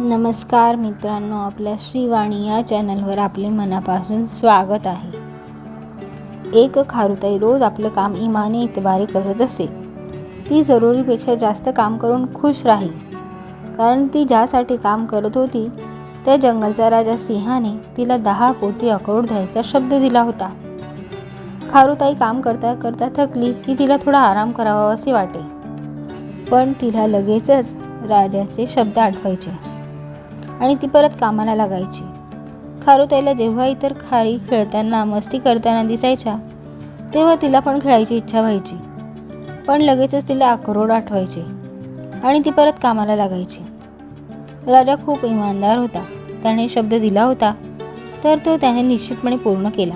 नमस्कार मित्रांनो आपल्या श्रीवाणी या चॅनलवर आपले मनापासून स्वागत आहे. एक खारुताई रोज आपलं काम इमाने इतबारे करत असे. ती जरुरीपेक्षा जास्त काम करून खुश राही कारण ती ज्यासाठी काम करत होती त्या जंगलचा राजा सिंहाने तिला दहा पोती अक्रोड द्यायचा शब्द दिला होता. खारुताई काम करता करता थकली की तिला थोडा आराम करावा असे वाटे. पण तिला लगेचच राजाचे शब्द आठवायचे. आणि ती परत कामाला लागायची. खारुताईला जेव्हा इतर खारी खेळताना मस्ती करताना दिसायच्या तेव्हा तिला पण खेळायची इच्छा व्हायची. पण लगेचच तिला अक्रोड आठवायचे आणि ती परत कामाला लागायची. राजा खूप इमानदार होता. त्याने शब्द दिला होता तर तो त्याने निश्चितपणे पूर्ण केला.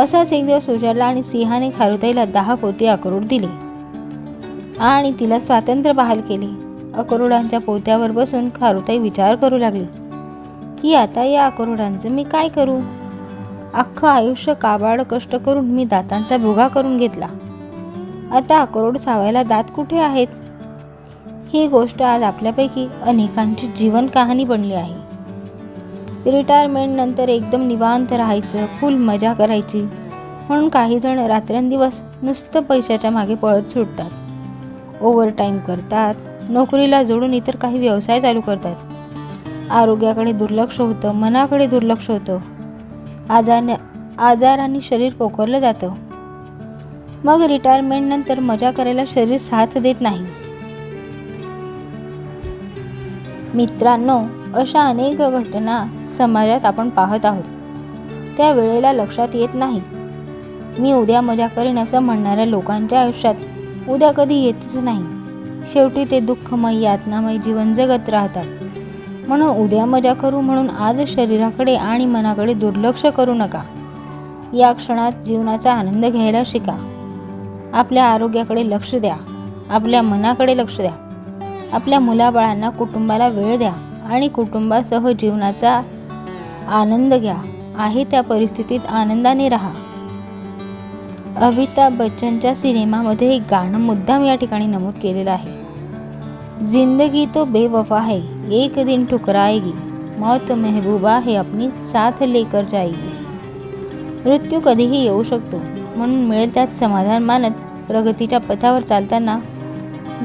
असाच एक दिवस उजाडला आणि सिंहाने खारुताईला दहा पोती अक्रोड दिले. आणि तिला स्वातंत्र्य बहाल केले. अक्रोडांच्या पोत्यावर बसून खारुताई विचार करू लागली. की आता या अक्रोडांचं मी काय करू? अख्खं आयुष्य काबाड कष्ट करून मी दातांचा भुगा करून घेतला. आता अक्रोड सावायला दात कुठे आहेत? ही गोष्ट आज आपल्यापैकी अनेकांची जीवन कहाणी बनली आहे. रिटायरमेंट नंतर एकदम निवांत राहायचं फुल मजा करायची. म्हणून काही जण रात्रंदिवस नुसतं पैशाच्या मागे पळत सुटतात. ओव्हरटाईम करतात. नोकरीला जोडून इतर काही व्यवसाय चालू करतात. आरोग्याकडे दुर्लक्ष होतं मनाकडे दुर्लक्ष होतं. आजार आणि शरीर पोखरलं जातं. मग रिटायरमेंट नंतर मजा करायला शरीर साथ देत नाही. मित्रांनो अशा अनेक घटना समाजात आपण पाहत आहोत. त्या वेळेला लक्षात येत नाही. मी उद्या मजा करेन असं म्हणणाऱ्या लोकांच्या आयुष्यात उद्या कधी येतच नाही. शेवटी ते दुःखमय यातनामय जीवन जगत राहतात. म्हणून उद्या मजा करू म्हणून आज शरीराकडे आणि मनाकडे दुर्लक्ष करू नका. या क्षणात जीवनाचा आनंद घ्यायला शिका. आपल्या आरोग्याकडे लक्ष द्या. आपल्या मनाकडे लक्ष द्या. आपल्या मुलाबाळांना कुटुंबाला वेळ द्या आणि कुटुंबासह जीवनाचा आनंद घ्या. आहे त्या परिस्थितीत आनंदाने राहा. अमिताभ बच्चनच्या सिनेमामध्ये एक गाणं मुद्दाम या ठिकाणी नमूद केलेलं आहे. जिंदगी तो बेवफा है एक दिन ठुकराएगी. मौत महबूबा है अपनी साथ लेकर जाएगी. मृत्यू कधीही येऊ शकतो म्हणून मिळेल त्यात समाधान मानत प्रगतीच्या पथावर चालताना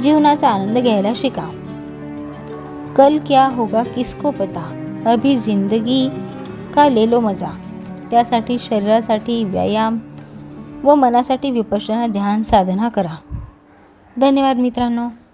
जीवनाचा आनंद घ्यायला शिका. कल क्या होगा किसको पता? अभी जिंदगी का ले लो मजा. त्यासाठी शरीरासाठी व्यायाम व मनासाठी विपश्यना ध्यान साधना करा. धन्यवाद मित्रांनो.